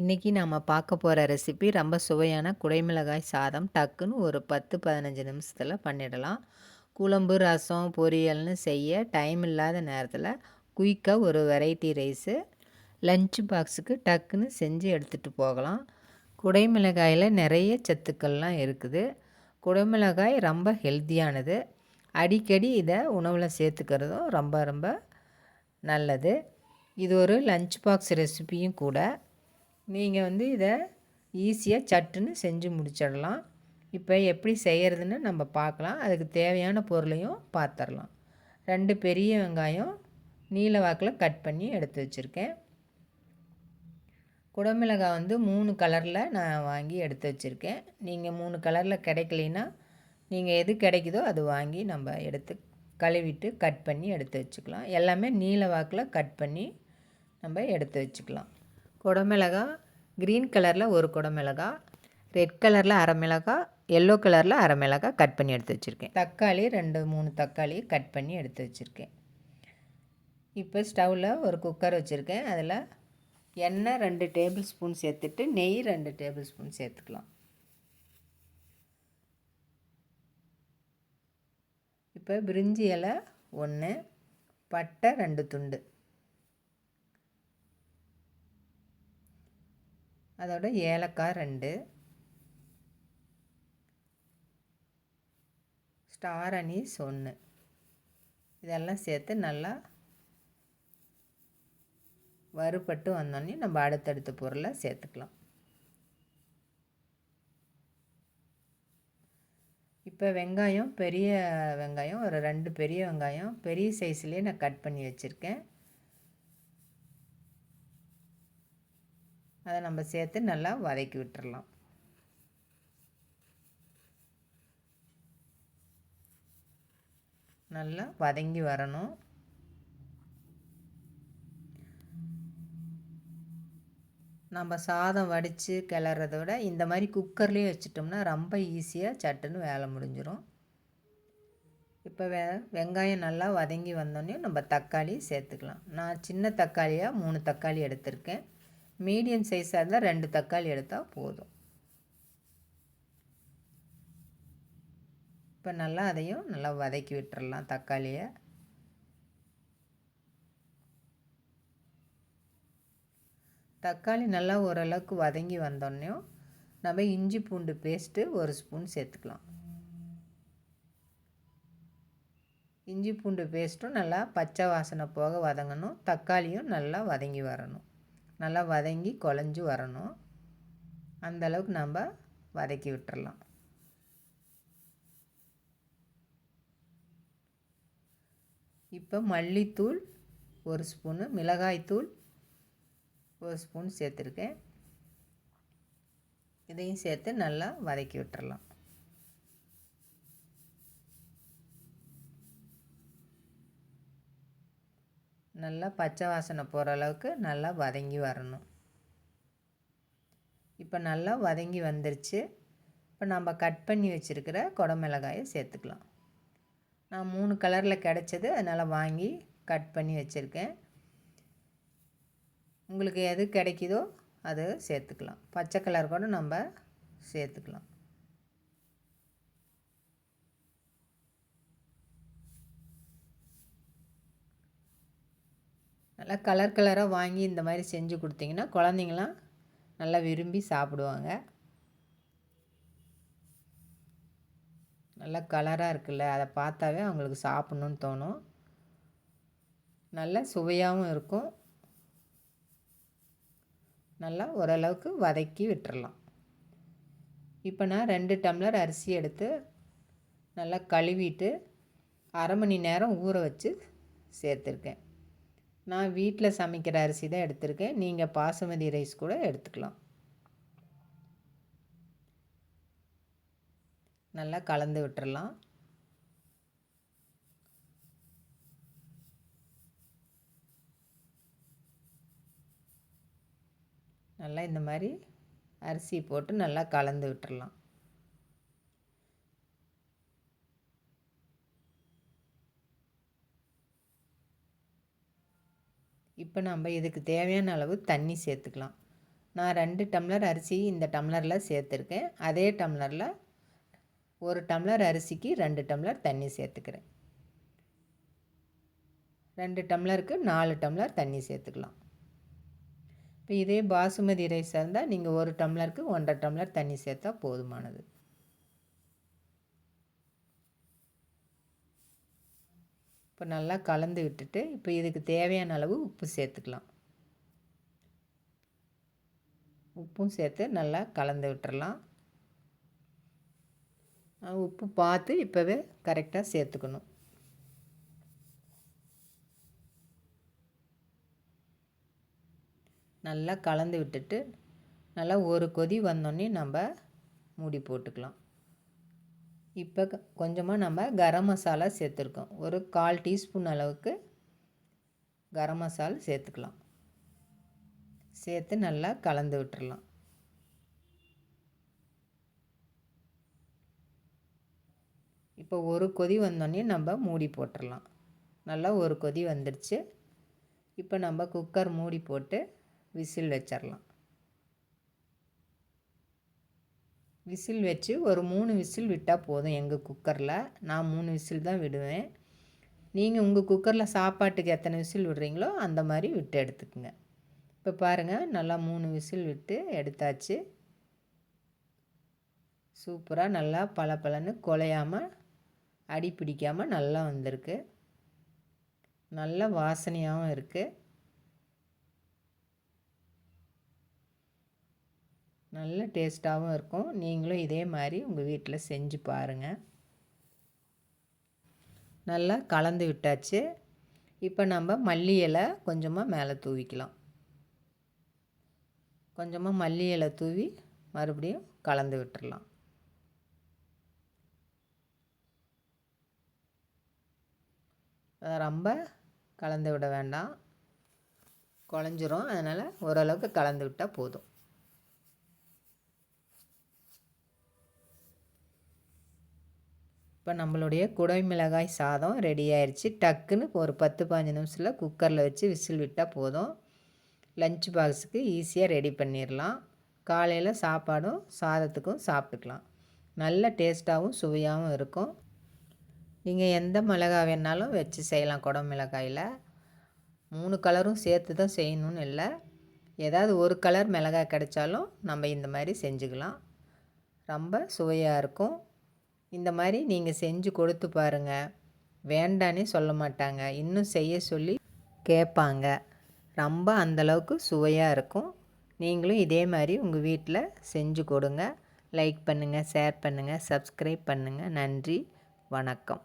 இன்றைக்கி நம்ம பார்க்க போகிற ரெசிபி ரொம்ப சுவையான குடைமிளகாய் சாதம் டக்குன்னு ஒரு பத்து பதினஞ்சு நிமிஷத்தில் பண்ணிடலாம். குழம்பு ரசம் பொரியல்னு செய்ய டைம் இல்லாத நேரத்தில் குயிக்காக ஒரு வெரைட்டி ரைஸு லஞ்ச் பாக்ஸுக்கு டக்குன்னு செஞ்சு எடுத்துகிட்டு போகலாம். குடைமிளகாயில் நிறைய சத்துக்கள்லாம் இருக்குது. குடைமிளகாய் ரொம்ப ஹெல்த்தியானது அடிக்கடி இதை உணவில் சேர்த்துக்கிறதும் ரொம்ப ரொம்ப நல்லது. இது ஒரு லஞ்ச் பாக்ஸ் ரெசிப்பியும் கூட. நீங்கள் வந்து இதை ஈஸியாக சட்டுன்னு செஞ்சு முடிச்சிடலாம். இப்போ எப்படி செய்கிறதுன்னு நம்ம பார்க்கலாம். அதுக்கு தேவையான பொருளையும் பார்த்துடலாம் ரெண்டு பெரிய வெங்காயம் நீல வாக்கில் கட் பண்ணி எடுத்து வச்சுருக்கேன். குடமிளகாய் வந்து மூணு கலரில் நான் வாங்கி எடுத்து வச்சுருக்கேன். நீங்கள் மூணு கலரில் கிடைக்கலைன்னா நீங்கள் எது கிடைக்குதோ அது வாங்கி நம்ம எடுத்து கழுவிட்டு கட் பண்ணி எடுத்து வச்சுக்கலாம். எல்லாமே நீல வாக்கில் கட் பண்ணி நம்ம எடுத்து வச்சுக்கலாம். குடமிளகா க்ரீன் கலரில் ஒரு குடம் மிளகாய் ரெட் கலரில் அரை மிளகாய் எல்லோ கலரில் அரை மிளகாய் கட் பண்ணி எடுத்து வச்சுருக்கேன். தக்காளி ரெண்டு மூணு தக்காளி கட் பண்ணி எடுத்து வச்சுருக்கேன். இப்போ ஸ்டவ்வில் ஒரு குக்கர் வச்சுருக்கேன். அதில் எண்ணெய் ரெண்டு டேபிள் ஸ்பூன் சேர்த்துட்டு நெய் ரெண்டு டேபிள் ஸ்பூன் சேர்த்துக்கலாம். இப்போ பிரிஞ்சி இலை ஒன்று பட்டை ரெண்டு துண்டு. அதோட ஏலக்காய் ரெண்டு. ஸ்டார் அனீஸ் ஒன்று இதெல்லாம் சேர்த்து நல்லா வறுபட்டு வந்தோடனே நம்ம அடுத்தடுத்த பொருளை சேர்த்துக்கலாம். இப்போ வெங்காயம் பெரிய வெங்காயம் ஒரு ரெண்டு பெரிய வெங்காயம் பெரிய சைஸ்லேயே நான் கட் பண்ணி வச்சுருக்கேன். அதை நம்ம சேர்த்து நல்லா வதக்கி விட்டுறலாம். நல்லா வதங்கி வரணும். நம்ம சாதம் வடித்து கிளறத விட இந்த மாதிரி குக்கர்லேயே வச்சிட்டோம்னா ரொம்ப ஈஸியாக சட்டுன்னு வேலை முடிஞ்சிடும் இப்போ வெ வெங்காயம் நல்லா வதங்கி வந்தோடனே நம்ம தக்காளி சேர்த்துக்கலாம். நான் சின்ன தக்காளியாக மூணு தக்காளி எடுத்திருக்கேன். மீடியம் சைஸாக இருந்தால் ரெண்டு தக்காளி எடுத்தால் போதும். இப்போ நல்லா அதையும் நல்லா வதக்கி விட்டுறலாம் தக்காளியை. தக்காளி நல்லா ஓரளவுக்கு வதங்கி வந்தோடனையும் நம்ம இஞ்சி பூண்டு பேஸ்ட்டு ஒரு ஸ்பூன் சேர்த்துக்கலாம். இஞ்சி பூண்டு பேஸ்ட்டும் நல்லா பச்சை வாசனை போக வதங்கணும். தக்காளியும் நல்லா வதங்கி வரணும். நல்லா வதங்கி குழஞ்சி வரணும். அந்தளவுக்கு நம்ம வதக்கி விட்டுறலாம். இப்போ மல்லித்தூள் ஒரு ஸ்பூனு மிளகாய்த்தூள் ஒரு ஸ்பூன் சேர்த்துருக்கேன். இதையும் சேர்த்து நல்லா வதக்கி விட்டுறலாம். நல்லா பச்சை வாசனை போகிற அளவுக்கு நல்லா வதங்கி வரணும். இப்போ நல்லா வதங்கி வந்துருச்சு. இப்போ நம்ம கட் பண்ணி வச்சுருக்கிற குடமிளகாயை சேர்த்துக்கலாம். நான் மூணு கலரில் கிடச்சது அதனால் வாங்கி கட் பண்ணி வச்சுருக்கேன். உங்களுக்கு எது கிடைக்குதோ அது சேர்த்துக்கலாம். பச்சை கலர் கூட நம்ம சேர்த்துக்கலாம். நல்லா கலர் கலராக வாங்கி இந்த மாதிரி செஞ்சு கொடுத்தீங்கன்னா குழந்தைங்களாம் நல்லா விரும்பி சாப்பிடுவாங்க. நல்லா கலராக இருக்குல்ல அதை பார்த்தாவே அவங்களுக்கு சாப்பிட்ணுன்னு தோணும். நல்லா சுவையாகவும் இருக்கும். நல்லா ஓரளவுக்கு வதக்கி விட்டுறலாம். இப்போ நான் ரெண்டு டம்ளர் அரிசி எடுத்து நல்லா கழுவிட்டு அரை மணி நேரம் ஊற வச்சு சேர்த்துருக்கேன். நான் வீட்டில் சமைக்கிற அரிசி தான் எடுத்திருக்கேன். நீங்கள் பாசுமதி ரைஸ் கூட எடுத்துக்கலாம். நல்லா கலந்து விட்டுறலாம். நல்லா இந்த மாதிரி அரிசி போட்டு நல்லா கலந்து விட்டுறலாம். இப்போ நம்ம இதுக்கு தேவையான அளவு தண்ணி சேர்த்துக்கலாம். நான் ரெண்டு டம்ளர் அரிசி இந்த டம்ளரில் சேர்த்துருக்கேன். அதே டம்ளரில் ஒரு டம்ளர் அரிசிக்கு ரெண்டு டம்ளர் தண்ணி சேர்த்துக்கிறேன். ரெண்டு டம்ளருக்கு நாலு டம்ளர் தண்ணி சேர்த்துக்கலாம். இப்போ இதே பாசுமதி ரைஸாக இருந்தால் நீங்கள் ஒரு டம்ளருக்கு ஒன்றரை டம்ளர் தண்ணி சேர்த்தா போதுமானது. இப்போ நல்லா கலந்து விட்டுட்டு இப்போ இதுக்கு தேவையான அளவு உப்பு சேர்த்துக்கலாம். உப்பும் சேர்த்து நல்லா கலந்து விட்டுறலாம். உப்பு பார்த்து இப்போவே கரெக்டாக சேர்த்துக்கணும். நல்லா கலந்து விட்டுட்டு நல்லா ஒரு கொதி வந்தோடனே நம்ம மூடி போட்டுக்கலாம். இப்போ கொஞ்சமாக நம்ம கரம் மசாலா சேர்த்துருக்கோம். ஒரு கால் டீஸ்பூன் அளவுக்கு கரம் மசாலா சேர்த்துக்கலாம். சேர்த்து நல்லா கலந்து விட்டுறலாம். இப்போ ஒரு கொதி வந்தோடனே நம்ம மூடி போட்டுடலாம் நல்லா ஒரு கொதி வந்துடுச்சு இப்போ நம்ம குக்கர் மூடி போட்டு விசில் வச்சிடலாம் விசில் வச்சு ஒரு மூணு விசில் விட்டால் போதும் எங்கள் குக்கரில். நான் மூணு விசில் தான் விடுவேன். நீங்கள் உங்கள் குக்கரில் சாப்பாட்டுக்கு எத்தனை விசில் விடுறீங்களோ அந்த மாதிரி விட்டு எடுத்துக்கோங்க. இப்போ பாருங்கள் நல்லா மூணு விசில் விட்டு எடுத்தாச்சு. சூப்பராக நல்லா பல பலன்னு குலையாமல் அடி பிடிக்காமல் நல்லா வந்திருக்கு. நல்ல வாசனையாகவும் இருக்குது நல்ல டேஸ்ட்டாகவும் இருக்கும். நீங்களும் இதே மாதிரி உங்கள் வீட்டில் செஞ்சு பாருங்கள் நல்லா கலந்து விட்டாச்சு. இப்போ நம்ம மல்லி இலை கொஞ்சமாக மேலே தூவிக்கலாம். கொஞ்சமாக மல்லி இலை தூவி மறுபடியும் கலந்து விட்டுடலாம் ரொம்ப கலந்து விட வேண்டாம். குழஞ்சிரும். அதனால் ஓரளவுக்கு கலந்து விட்டால் போதும். இப்போ நம்மளுடைய குடை மிளகாய் சாதம் ரெடி ஆயிடுச்சு டக்குன்னு ஒரு பத்து பதினஞ்சு நிமிஷத்தில் குக்கரில் வச்சு விசில் விட்டால் போதும். லஞ்ச் பாக்ஸுக்கு ஈஸியாக ரெடி பண்ணிடலாம் காலையில் சாப்பாடும் சாதத்துக்கும் சாப்பிட்டுக்கலாம். நல்ல டேஸ்ட்டாகவும் சுவையாகவும் இருக்கும். நீங்கள் எந்த மிளகாய் வேணாலும் வச்சு செய்யலாம் குடம் மிளகாயில். மூணு கலரும் சேர்த்து தான் செய்யணும்னு இல்லை. ஏதாவது ஒரு கலர் மிளகாய் கிடைச்சாலும் நம்ம இந்த மாதிரி செஞ்சுக்கலாம். ரொம்ப சுவையாக இருக்கும். இந்த மாதிரி நீங்கள் செஞ்சு கொடுத்து பாருங்கள் வேண்டானே சொல்ல மாட்டாங்க. இன்னும் செய்ய சொல்லி கேட்பாங்க. ரொம்ப அந்தளவுக்கு சுவையாக இருக்கும். நீங்களும் இதே மாதிரி உங்கள் வீட்டில் செஞ்சு கொடுங்க. லைக் பண்ணுங்கள் ஷேர் பண்ணுங்கள் சப்ஸ்கிரைப் பண்ணுங்கள் நன்றி வணக்கம்.